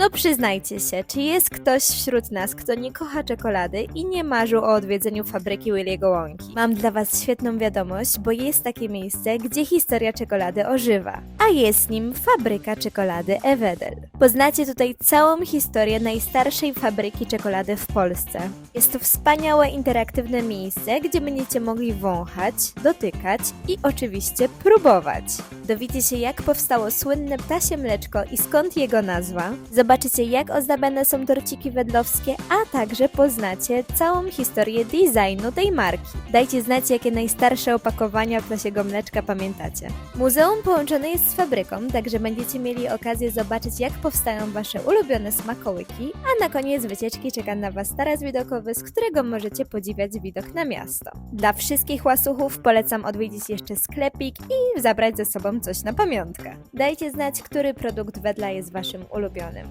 No przyznajcie się, czy jest ktoś wśród nas, kto nie kocha czekolady i nie marzył o odwiedzeniu fabryki Williego Łąki? Mam dla was świetną wiadomość, bo jest takie miejsce, gdzie historia czekolady ożywa. Jest nim fabryka czekolady Evedel. Poznacie tutaj całą historię najstarszej fabryki czekolady w Polsce. Jest to wspaniałe, interaktywne miejsce, gdzie będziecie mogli wąchać, dotykać i oczywiście próbować. Dowiecie się, jak powstało słynne ptasie mleczko i skąd jego nazwa. Zobaczycie, jak ozdabiane są torciki wedlowskie, a także poznacie całą historię designu tej marki. Dajcie znać, jakie najstarsze opakowania ptasiego mleczka pamiętacie. Muzeum połączone jest z fabryką, także będziecie mieli okazję zobaczyć, jak powstają wasze ulubione smakołyki, a na koniec wycieczki czeka na was taras widokowy, z którego możecie podziwiać widok na miasto. Dla wszystkich łasuchów polecam odwiedzić jeszcze sklepik i zabrać ze sobą coś na pamiątkę. Dajcie znać, który produkt wedla jest waszym ulubionym.